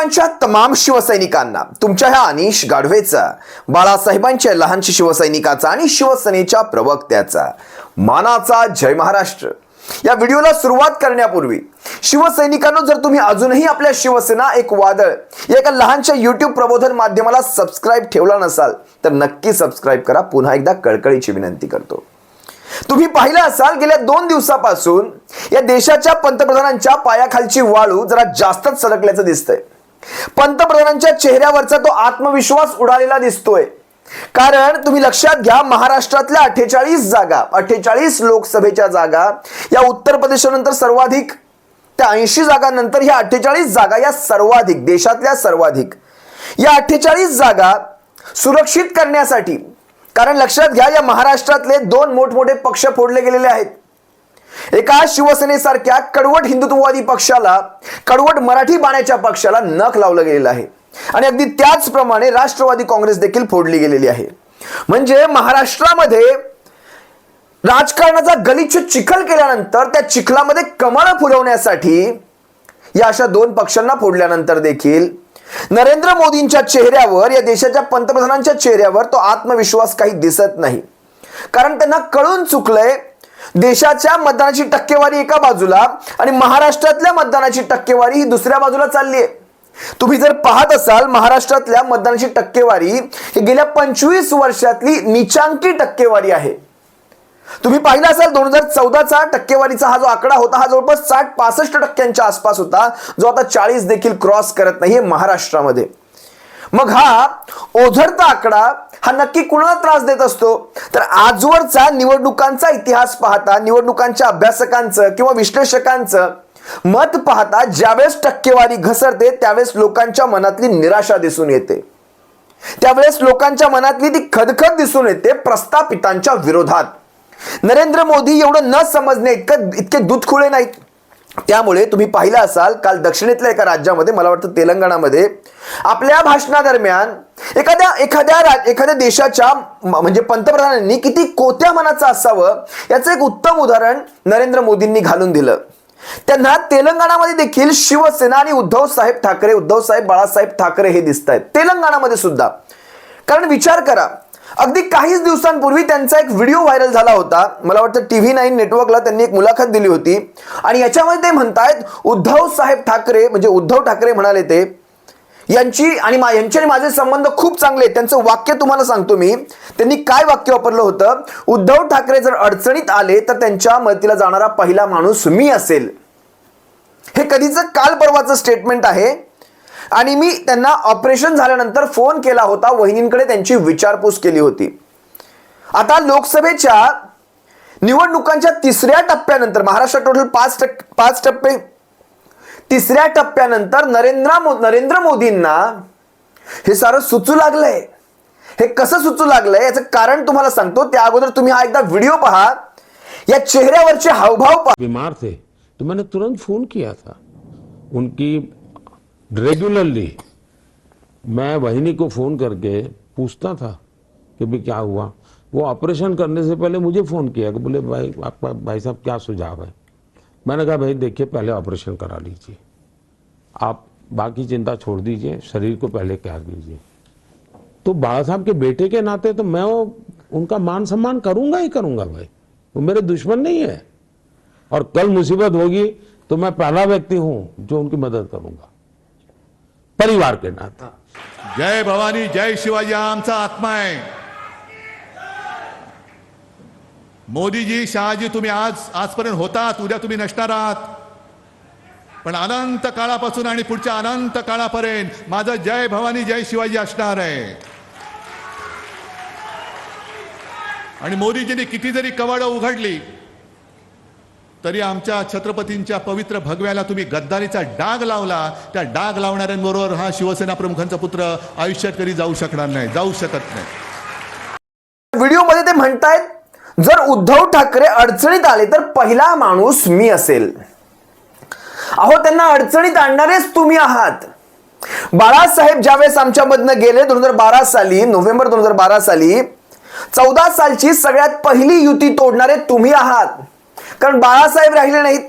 भाजपांच्या तमाम शिवसैनिकांना तुमच्या ह्या अनिश गाढवेचा बाळासाहेबांच्या लहानशी शिवसैनिकाचा आणि शिवसेनेच्या प्रवक्त्याचा. मानाचा जय महाराष्ट्र. या व्हिडिओला सुरुवात करण्यापूर्वी शिवसैनिकांनो जर तुम्ही अजूनही आपल्या शिवसेना एक वादळ या एका लहानशा युट्यूब प्रबोधन माध्यमाला सबस्क्राईब ठेवला नसाल तर नक्की सबस्क्राईब करा. पुन्हा एकदा कळकळीची विनंती करतो. तुम्ही पाहिलं असाल गेल्या दोन दिवसापासून या देशाच्या पंतप्रधानांच्या पायाखालची वाळू जरा जास्तच सरकल्याचं दिसतंय. पंतप्रधानांच्या चेहऱ्यावरचा तो आत्मविश्वास उडालेला दिसतोय. कारण तुम्ही लक्षात घ्या महाराष्ट्रातल्या अठ्ठेचाळीस जागा अठ्ठेचाळीस लोकसभेच्या जागा या उत्तर प्रदेशानंतर सर्वाधिक त्या ऐंशी जागांनंतर ह्या अठ्ठेचाळीस जागा या सर्वाधिक देशातल्या सर्वाधिक. या अठ्ठेचाळीस जागा सुरक्षित करण्यासाठी कारण लक्षात घ्या या महाराष्ट्रातले दोन मोठमोठे पक्ष फोडले गेलेले आहेत. एका शिवसेनेसारख्या कडवट हिंदुत्ववादी पक्षाला कडवट मराठी बाण्याच्या पक्षाला नख लावलं गेलेलं आहे. आणि अगदी त्याचप्रमाणे राष्ट्रवादी काँग्रेस देखील फोडली गेलेली आहे. म्हणजे महाराष्ट्रामध्ये राजकारणाचा गलिच्छ चिखल केल्यानंतर त्या चिखलामध्ये कमळ फुलवण्यासाठी या अशा दोन पक्षांना फोडल्यानंतर देखील नरेंद्र मोदींच्या चेहऱ्यावर या देशाच्या पंतप्रधानांच्या चेहऱ्यावर तो आत्मविश्वास काही दिसत नाही. कारण त्यांना कळून चुकलंय देशाच्या मतदानाची टक्केवारी एका बाजूला आणि महाराष्ट्रातल्या मतदानाची टक्केवारी ही दुसऱ्या बाजूला चालली आहे. तुम्ही जर पाहत असाल महाराष्ट्रातल्या मतदानाची टक्केवारी ही गेल्या पंचवीस वर्षातली निचांकी टक्केवारी आहे. तुम्ही पाहिलं असाल दोन हजार चौदाचा टक्केवारीचा हा जो आकडा होता हा जवळपास साठ पासष्ट टक्क्यांच्या आसपास होता जो आता चाळीस देखील क्रॉस करत नाहीये महाराष्ट्रामध्ये. मग हा ओझरता आकडा हा नक्की कुणाला त्रास देत असतो? तर आजवरचा निवडणुकांचा इतिहास पाहता निवडणुकांच्या अभ्यासकांचं किंवा विश्लेषकांचं मत पाहता ज्यावेळेस टक्केवारी घसरते त्यावेळेस लोकांच्या मनातली निराशा दिसून येते. त्यावेळेस लोकांच्या मनातली ती खदखद दिसून येते प्रस्थापितांच्या विरोधात. नरेंद्र मोदी एवढं न समजणे इतकं इतके दुधखुळे नाहीत. त्यामुळे तुम्ही पाहिलं असाल काल दक्षिणेतल्या एका राज्यामध्ये मला वाटतं तेलंगणामध्ये आपल्या भाषणादरम्यान एखाद्या एखाद्या एखाद्या देशाच्या म्हणजे पंतप्रधानांनी किती कोत्या मनाचं असावं याचं एक उत्तम उदाहरण नरेंद्र मोदींनी घालून दिलं. त्यांना तेलंगणामध्ये देखील शिवसेना आणि उद्धव साहेब ठाकरे उद्धव साहेब बाळासाहेब ठाकरे हे दिसत आहेत तेलंगणामध्ये सुद्धा. कारण विचार करा अगदी काहीच दिवसांपूर्वी त्यांचा एक व्हिडिओ व्हायरल झाला होता. मला वाटतं टीव्ही नाईन नेटवर्कला त्यांनी एक मुलाखत दिली होती. आणि याच्यामध्ये ते म्हणतायत उद्धव साहेब ठाकरे म्हणजे उद्धव ठाकरे म्हणाले ते यांची आणि मा- यांचे आणि माझे संबंध खूप चांगले आहेत. त्यांचं वाक्य तुम्हाला सांगतो मी. त्यांनी काय वाक्य वापरलं होतं? उद्धव ठाकरे जर अडचणीत आले तर त्यांच्या मदतीला जाणारा पहिला माणूस मी असेल. हे कधीच काल परवाचं स्टेटमेंट आहे. आणि मी त्यांना ऑपरेशन झाल्यानंतर फोन केला होता वहिनींकडे त्यांची विचारपूस केली होती. आता लोकसभेच्या निवडणुकांच्या तिसऱ्या टप्प्यानंतर महाराष्ट्रात टोटल पाच टक्के पाच टप्पे तिसऱ्या टप्प्यानंतर नरेंद्र मो नरेंद्र मोदींना हे सारं सुचू लागलंय. हे कसं सुचू लागलंय याचं कारण तुम्हाला सांगतो. त्या अगोदर तुम्ही हा एकदा व्हिडिओ पहा. या चेहऱ्यावरचे हावभाव पहा. बीमार थे. तो मैंने तुरंत फोन किया था. उनकी रेगुलरली मैं वहिनी को फ़ोन करके पूछता था कि भाई क्या हुआ। वो ऑपरेशन करने से पहले मुझे फ़ोन किया कि बोले, भाई, आपका भाई साहब क्या सुझाव है? मैंने कहा, भाई, देखिए, पहले ऑपरेशन करा लीजिए। आप बाकी चिंता छोड़ दीजिए, शरीर को पहले क्या दीजिए। तो बाला साहब के बेटे के नाते तो मैं वो उनका मान सम्मान करूँगा ही करूँगा भाई। वो मेरे दुश्मन नहीं है। और कल मुसीबत होगी तो मैं पहला व्यक्ति हूँ जो उनकी मदद करूँगा। परिवार के नाते। जय भवानी जय शिवाजी हा आमचा आत्मा आहे. मोदीजी शहाजी तुम्ही आज आजपर्यंत होतात उद्या तुम्ही नसणार आहात. पण अनंत काळापासून आणि पुढच्या अनंत काळापर्यंत माझं जय भवानी जय शिवाजी असणार आहे. आणि मोदीजींनी किती जरी कवाडं उघडली. तरी आमच्या छत्रपतींच्या पवित्र भगव्याला तुम्ही गद्दारीचा डाग लावला. त्या डाग लावणाऱ्यांबरोबर हा शिवसेना प्रमुखांचा पुत्र आयुष्यात कधी जाऊ शकणार नाही जाऊ शकत नाही. व्हिडिओमध्ये ते म्हणतायत जर उद्धव ठाकरे अडचणीत आले तर पहिला माणूस मी असेल. अहो त्यांना अडचणीत आणणारेच तुम्ही आहात. बाळासाहेब ज्यावेळेस आमच्यामधनं गेले दोन हजार बारा साली नोव्हेंबर दोन हजार बारा साली चौदा सालची सगळ्यात पहिली युती तोडणारे तुम्ही आहात. कारण बाळासाहेब राहिले नाहीत.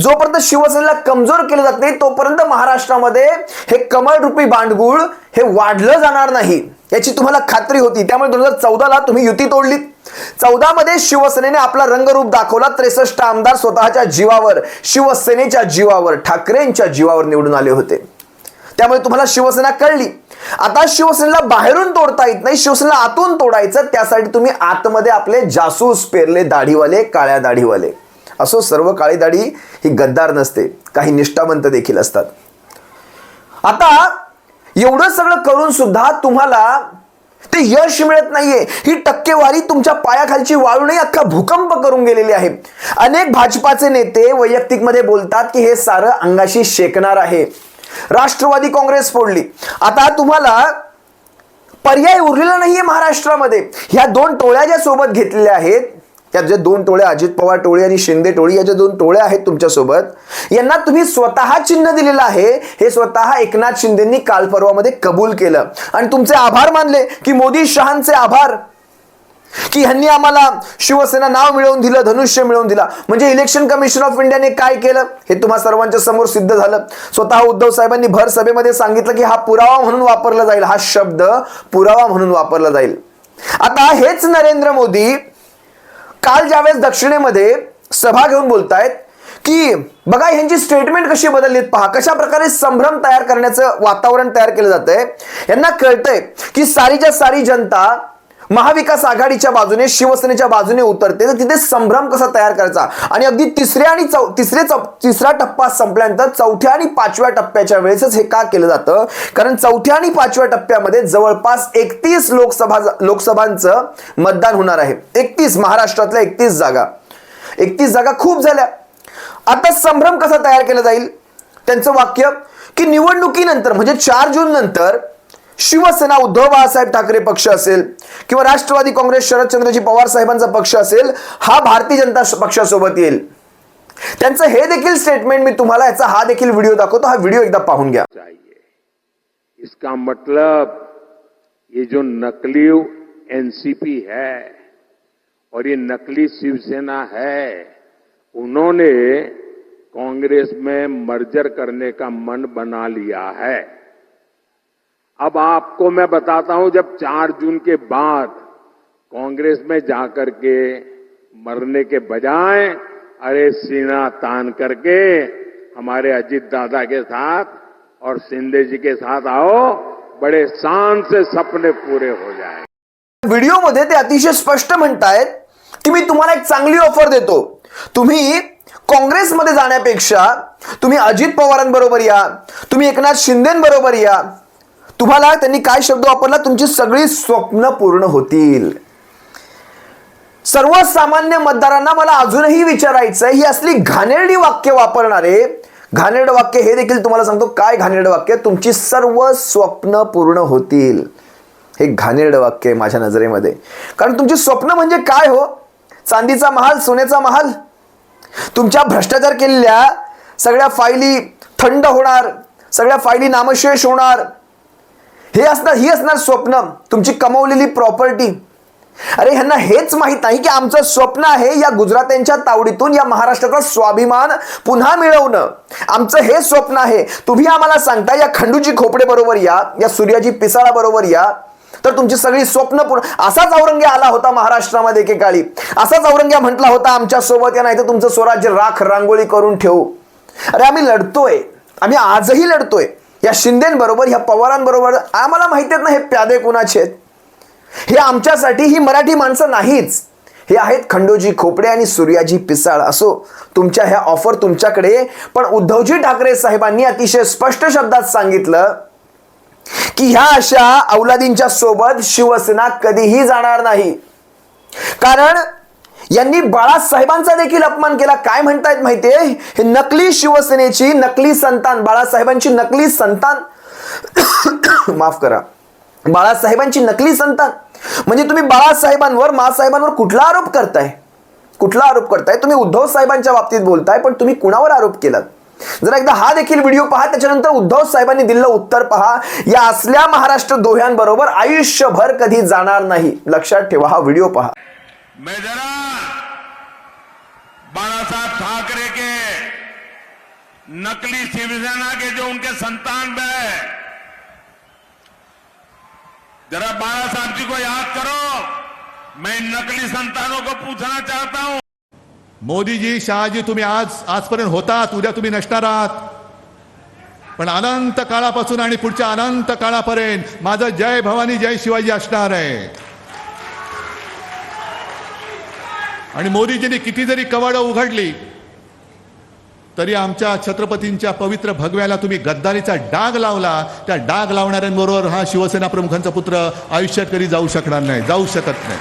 जोपर्यंत शिवसेनेला कमजोर केलं जात नाही तोपर्यंत महाराष्ट्रामध्ये हे कमळ रूपी बांडगुळ हे वाढलं जाणार नाही. याची तुम्हाला खात्री होती. त्यामुळे दोन हजार चौदाला तुम्ही युती तोडलीत. चौदा मध्ये शिवसेनेने आपला रंगरूप दाखवला. त्रेसष्ट आमदार स्वतःच्या जीवावर शिवसेनेच्या जीवावर ठाकरेंच्या जीवावर निवडून आले होते. त्यामुळे तुम्हाला शिवसेना कळली. आता शिवसेनेला बाहेरून तोडता येत नाही. शिवसेनेला आतून तोडायचं. त्यासाठी तुम्ही आतमध्ये आपले जासूस पेरले दाढीवाले काळ्या दाढीवाले. असो सर्व काळी दाढी ही गद्दार नसते. काही निष्ठावंत देखील असतात. आता एवढं सगळं करून सुद्धा तुम्हाला ते यश मिळत नाहीये. ही टक्केवारी तुमच्या पायाखालची वाळू नाही अख्खा भूकंप करून गेलेली आहे. अनेक भाजपाचे नेते वैयक्तिकमध्ये बोलतात की हे सारं अंगाशी शेकणार आहे. राष्ट्रवादी काँग्रेस फोडली. आता तुम्हाला पर्याय उरलेला नाहीये महाराष्ट्रामध्ये. ह्या दोन टोळ्या ज्या सोबत घेतलेल्या आहेत त्यात जे दोन टोळे अजित पवार टोळी आणि शिंदे टोळी या ज्या दोन टोळ्या आहेत तुमच्यासोबत यांना तुम्ही स्वतः चिन्ह दिलेलं आहे. हे स्वतः एकनाथ शिंदेंनी काल परवामध्ये कबूल केलं. आणि तुमचे आभार मानले की मोदी शहांचे आभार. की ह्यांनी आम्हाला शिवसेना नाव मिळवून दिलं धनुष्य मिळवून दिला. म्हणजे इलेक्शन कमिशन ऑफ इंडियाने काय केलं? हे तुम्हा सर्वांच्या समोर सिद्ध झालं. स्वतः उद्धव साहेबांनी भर सभेमध्ये सांगितलं की हा पुरावा म्हणून वापरला जाईल. हा शब्द पुरावा म्हणून वापरला जाईल. आता हेच नरेंद्र मोदी काल ज्यावेळेस दक्षिणेमध्ये सभा घेऊन बोलतायत की बघा ह्यांची स्टेटमेंट कशी बदललीत पहा. कशा प्रकारे संभ्रम तयार करण्याचं वातावरण तयार केलं जातंय? यांना कळतंय की सारीच्या सारी जनता महाविकास आघाडीच्या बाजूने शिवसेनेच्या बाजूने उतरते. तर तिथे संभ्रम कसा तयार करायचा? आणि अगदी तिसऱ्या आणि चौ तिसरे चौ तिसरा टप्पा संपल्यानंतर चौथ्या आणि पाचव्या टप्प्याच्या वेळेसच हे का केलं जातं? कारण चौथ्या आणि पाचव्या टप्प्यामध्ये जवळपास एकतीस लोकसभा लोकसभांचं मतदान होणार आहे. एकतीस महाराष्ट्रातल्या एकतीस जागा. एकतीस जागा खूप झाल्या. आता संभ्रम कसा तयार केला जाईल? त्यांचं वाक्य की निवडणुकीनंतर म्हणजे चार जून नंतर शिवसेना उद्धव बाळासाहेब ठाकरे पक्ष असेल किंवा राष्ट्रवादी काँग्रेस शरदचंद्रजी पवार साहेबांचा पक्ष असेल हा भारतीय जनता पक्षासोबत येईल. त्यांचं हे देखील स्टेटमेंट मी तुम्हाला याचा हा देखील व्हिडिओ दाखवतो. हा व्हिडिओ एकदा पाहून घ्या. इसका मतलब ये जो नकली एनसीपी है और ये नकली शिवसेना है उन्होंने कांग्रेस में मर्जर करने का मन बना लिया है। अब आपको मैं बताता हूँ, जब चार जून के बाद कांग्रेस में जाकर के मरने के बजाय, अरे सीना तान करके हमारे अजित दादा के साथ और शिंदे जी के साथ आओ, बड़े शान से सपने पूरे हो जाए। व्हिडिओमध्ये ते अतिशय स्पष्ट म्हणतायत की मी तुम्हाला एक चांगली ऑफ़र देते. तुम्ही काँग्रेसमध्ये जाण्यापेक्षा तुम्ही अजित पवारांबरोबर या, तुम्ही एकनाथ शिंदेबरोबर या तुम्हाला त्यांनी काय शब्द वापरला? तुमची सगळी स्वप्न पूर्ण होतील. सर्वसामान्य मतदारांना मला अजूनही विचारायचं ही असली घाणेरडी वाक्य वापरणारे घाणेरड वाक्य हे देखील तुम्हाला सांगतो. काय घाणेरड वाक्य? तुमची सर्व स्वप्न पूर्ण होतील. हे घाणेरड वाक्य आहे माझ्या नजरेमध्ये. कारण तुमची स्वप्न म्हणजे काय हो? चांदीचा महाल सोन्याचा महाल? तुमच्या भ्रष्टाचार केलेल्या सगळ्या फायली थंड होणार सगळ्या फायली नामशेष होणार हे असणार ही असणार स्वप्न. तुमची कमवलेली प्रॉपर्टी अरे ह्यांना हेच माहीत नाही की आमचं स्वप्न आहे या गुजरात्यांच्या तावडीतून या महाराष्ट्राचा स्वाभिमान पुन्हा मिळवणं. आमचं हे स्वप्न आहे. तुम्ही आम्हाला सांगता या खंडूजी खोपडे बरोबर या या सूर्याजी पिसाळा बरोबर या. तर तुमची सगळी स्वप्न पूर्ण असाच औरंग्या आला होता महाराष्ट्रामध्ये एकेकाळी. असाच औरंग्या म्हटला होता आमच्यासोबत या नाही तर तुमचं स्वराज्य राख रांगोळी करून ठेवू. अरे आम्ही लढतोय. आम्ही आजही लढतोय. या शिंदेबरोबर ह्या पवारांबरोबर आम्हाला माहिती आहेत ना हे प्यादे कुणाचे आहेत? हे आमच्यासाठी ही मराठी माणसं नाहीच. हे आहेत खंडोजी खोपडे आणि सूर्याजी पिसाळ. असो तुमच्या ह्या ऑफर तुमच्याकडे. पण उद्धवजी ठाकरे साहेबांनी अतिशय स्पष्ट शब्दात सांगितलं की ह्या अशा औलादींच्या सोबत शिवसेना कधीही जाणार नाही. कारण यांनी बाळासाहेबांचा देखील अपमान केला. काय म्हणतायत माहितीये? हे नकली शिवसेनेची नकली संतान बाळासाहेबांची नकली संतान. माफ करा. बाळासाहेबांची नकली संतान. म्हणजे तुम्ही बाळासाहेबांवर मासाहेबांवर कुठला आरोप करताय? कुठला आरोप करताय? तुम्ही उद्धव साहेबांच्या बाबतीत बोलताय पण तुम्ही कुणावर आरोप केलात? जरा एकदा हा देखील व्हिडिओ पहा त्याच्यानंतर उद्धव साहेबांनी दिलेलं उत्तर पहा. या असल्या महाराष्ट्र दोह्यांबरोबर आयुष्यभर कधी जाणार नाही. लक्षात ठेवा हा व्हिडिओ पहा. मैं जरा बाला साहब ठाकरे के नकली शिवसेना के जो उनके संतान है जरा बाला साहब जी को याद करो। मैं इन नकली संतानों को पूछना चाहता हूं। मोदीजी शहाजी तुम्ही आज आजपर्यंत होतात उद्या तुम्ही नसणार आहात पण अनंत काळापासून आणि पुढच्या अनंत काळापर्यंत माझं जय भवानी जय शिवाजी असणार आहे. आणि मोदीजींनी किती जरी कवाडं उघडली तरी आमच्या छत्रपतींच्या पवित्र भगव्याला तुम्ही गद्दारीचा डाग लावला. त्या डाग लावणाऱ्यांबरोबर हा शिवसेना प्रमुखांचा पुत्र आयुष्यात कधी जाऊ शकणार नाही जाऊ शकत नाही.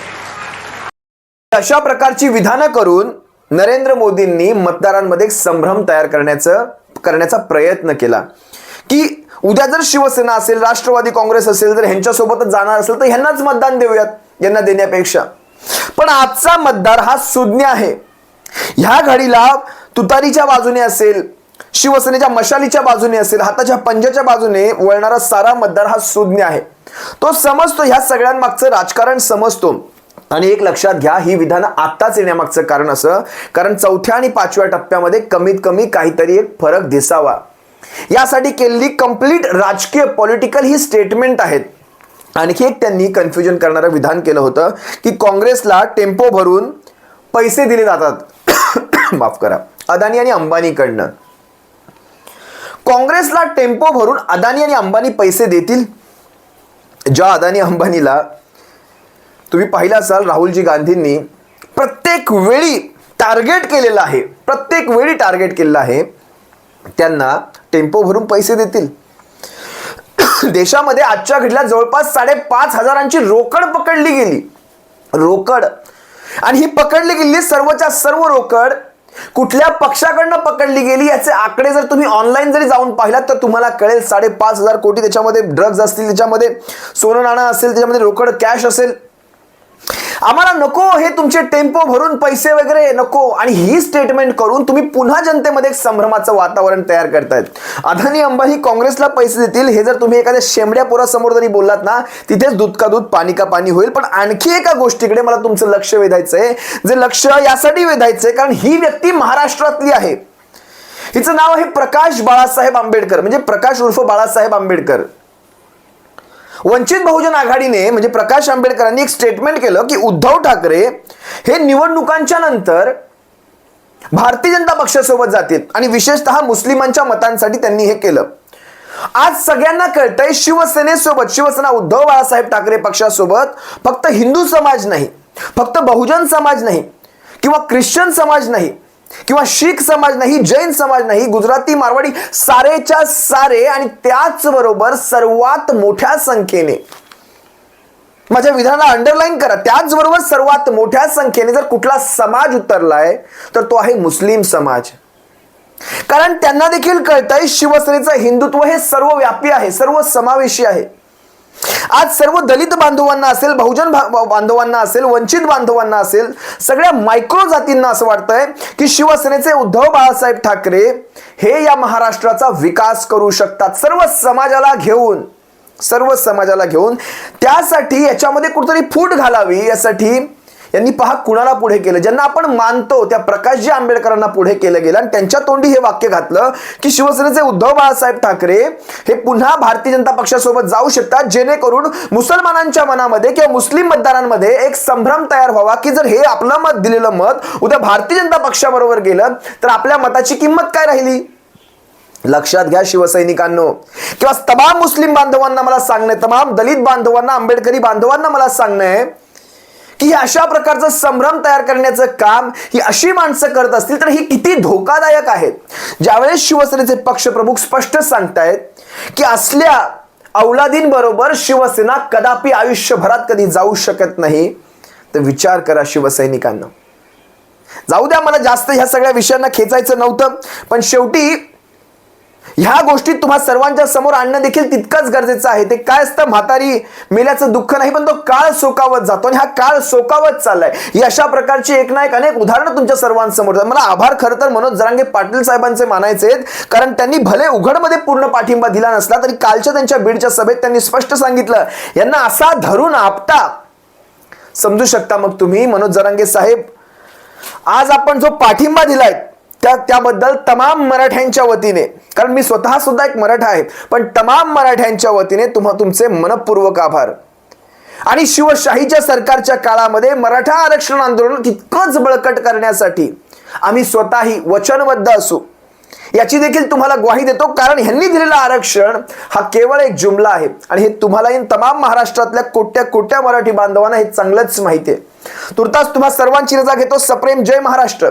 अशा प्रकारची विधानं करून नरेंद्र मोदींनी मतदारांमध्ये संभ्रम तयार करण्याचं करण्याचा प्रयत्न केला. की उद्या जर शिवसेना असेल राष्ट्रवादी काँग्रेस असेल तर ह्यांच्यासोबतच जाणार असेल तर ह्यांनाच मतदान देऊयात यांना देण्यापेक्षा. पण आजचा मतदार हा सुज्ञ आहे. ह्या घडीला तुतारीच्या बाजूने असेल शिवसेनेच्या मशालीच्या बाजूने असेल हाताच्या पंजाच्या बाजूने वळणारा सारा मतदार हा सुज्ञ आहे. तो समजतो ह्या सगळ्यांमागचं राजकारण समजतो. आणि एक लक्षात घ्या ही विधानं आत्ताच येण्यामागचं कारण असं कारण चौथ्या आणि पाचव्या टप्प्यामध्ये कमीत कमी काहीतरी एक फरक दिसावा. यासाठी केलेली कंप्लीट राजकीय पॉलिटिकल ही स्टेटमेंट आहेत. आणखी एक त्यांनी कन्फ्युजन करणारं विधान केलं होतं की काँग्रेसला टेम्पो भरून पैसे दिले जातात. माफ करा. अदानी आणि अंबानीकडनं. काँग्रेसला टेम्पो भरून अदानी आणि अंबानी पैसे देतील? ज्या अदानी अंबानीला तुम्ही पाहिलं असाल राहुलजी गांधींनी प्रत्येक वेळी टार्गेट केलेलं आहे. प्रत्येक वेळी टार्गेट केलेलं आहे. त्यांना टेम्पो भरून पैसे देतील. देशामध्ये आजच्या घडीला जवळपास साडेपाच हजारांची रोकड पकडली गेली. रोकड. आणि ही पकडली गेली सर्वच्या सर्व रोकड. कुठल्या पक्षाकडनं पकडली गेली याचे आकडे जर तुम्ही ऑनलाईन जरी जाऊन पाहिलात तर तुम्हाला कळेल साडेपाच हजार कोटी त्याच्यामध्ये ड्रग्ज असतील त्याच्यामध्ये सोनं नाणं असेल त्याच्यामध्ये रोकड कॅश असेल. आम्हाला नको हे तुमचे टेम्पो भरून पैसे वगैरे नको. आणि ही स्टेटमेंट करून तुम्ही पुन्हा जनतेमध्ये एक संभ्रमाचं वातावरण तयार करतायत. अदानी अंबानी काँग्रेसला पैसे देतील हे जर तुम्ही एखाद्या शेंबड्या पोरासमोर जरी बोललात ना तिथेच दूध का दूध पाणी का पाणी होईल. पण आणखी एका गोष्टीकडे मला तुमचं लक्ष वेधायचंय जे लक्ष यासाठी वेधायचंय कारण ही व्यक्ती महाराष्ट्रातली आहे. हिचं नाव आहे प्रकाश बाळासाहेब आंबेडकर. म्हणजे प्रकाश उर्फ बाळासाहेब आंबेडकर. वंचित बहुजन आघाडीने म्हणजे प्रकाश आंबेडकरांनी एक स्टेटमेंट केलं की उद्धव ठाकरे हे निवडणुकांच्या नंतर भारतीय जनता पक्षासोबत जातील आणि विशेषतः मुस्लिमांच्या मतांसाठी त्यांनी हे केलं. आज सगळ्यांना कळतंय शिवसेनेसोबत शिवसेना उद्धव बाळासाहेब ठाकरे पक्षासोबत फक्त हिंदू समाज नाही फक्त बहुजन समाज नाही किंवा ख्रिश्चन समाज नाही किंवा शीख समाज नाही जैन समाज नाही गुजराती मारवाडी सारेच्या सारे आणि त्याचबरोबर सर्वात मोठ्या संख्येने. माझ्या विधानाला अंडरलाईन करा. त्याचबरोबर सर्वात मोठ्या संख्येने जर कुठला समाज उतरलाय तर तो आहे मुस्लिम समाज. कारण त्यांना देखील कळतंय शिवसेनेचं हिंदुत्व हे सर्वव्यापी आहे सर्व समावेशी आहे. आज सर्व दलित बांधवांना असेल बहुजन बांधवांना असेल वंचित बांधवांना असेल सगळ्या मायक्रो जातींना असं वाटतंय की शिवसेनेचे उद्धव बाळासाहेब ठाकरे हे या महाराष्ट्राचा विकास करू शकतात. सर्व समाजाला घेऊन सर्व समाजाला घेऊन त्यासाठी याच्यामध्ये कुठतरी फूट घालावी यासाठी यांनी पहा कुणाला पुढे केलं. ज्यांना आपण मानतो त्या प्रकाशजी आंबेडकरांना पुढे केलं गेलं. आणि त्यांच्या तोंडी हे वाक्य घातलं की शिवसेनेचे उद्धव बाळासाहेब ठाकरे हे पुन्हा भारतीय जनता पक्षासोबत जाऊ शकतात जेणेकरून मुसलमानांच्या मनामध्ये किंवा मुस्लिम मतदारांमध्ये एक संभ्रम तयार व्हावा की जर हे आपलं मत दिलेलं मत उद्या भारतीय जनता पक्षाबरोबर गेलं तर आपल्या मताची किंमत काय राहिली? लक्षात घ्या शिवसैनिकांनो. किंवा तमाम मुस्लिम बांधवांना मला सांगणं तमाम दलित बांधवांना आंबेडकरी बांधवांना मला सांगणं आहे की अशा प्रकारचं संभ्रम तयार करण्याचं काम ही अशी माणसं करत असतील तर ही किती धोकादायक आहेत. ज्यावेळेस शिवसेनेचे पक्षप्रमुख स्पष्ट सांगतायत की असल्या अवलादींबरोबर शिवसेना कदापि आयुष्यभरात कधी जाऊ शकत नाही तर विचार करा शिवसैनिकांना. जाऊ द्या मला जास्त ह्या सगळ्या विषयांना खेचायचं नव्हतं पण शेवटी ह्या गोष्टी तुम्हा सर्वांच्या समोर आणणं देखील तितकंच गरजेचं आहे. ते काय असतं? म्हातारी मेल्याचं दुःख नाही पण तो काळ सोकावत जातो आणि हा काळ सोकावत चाललाय. ही अशा प्रकारची एक ना एक अनेक उदाहरणं तुमच्या सर्वांसमोर मला आभार खरं तर मनोज जरांगे पाटील साहेबांचे मानायचे आहेत कारण त्यांनी भले उघडमध्ये पूर्ण पाठिंबा दिला नसला तरी कालच्या त्यांच्या बीडच्या सभेत त्यांनी स्पष्ट सांगितलं यांना असा धरून आपटा. समजू शकता मग तुम्ही मनोज जरांगे साहेब? आज आपण जो पाठिंबा दिलाय त्या त्याबद्दल तमाम मराठ्यांच्या वतीने. कारण मी स्वतः सुद्धा एक मराठा आहे. पण तमाम मराठ्यांच्या वतीने तुम्हा तुमचे मनपूर्वक आभार. आणि शिवशाहीच्या सरकारच्या काळामध्ये मराठा आरक्षण आंदोलन तितकंच बळकट करण्यासाठी आम्ही स्वतःही वचनबद्ध असू. याची देखील तुम्हाला ग्वाही देतो. कारण ह्यांनी दिलेलं आरक्षण हा केवळ एक जुमला आहे. आणि हे तुम्हाला तमाम महाराष्ट्रातल्या कोट्या कोट्या मराठी बांधवांना हे चांगलंच माहिती आहे. तुर्तास तुम्हा सर्वांची रजा घेतो. सप्रेम जय महाराष्ट्र.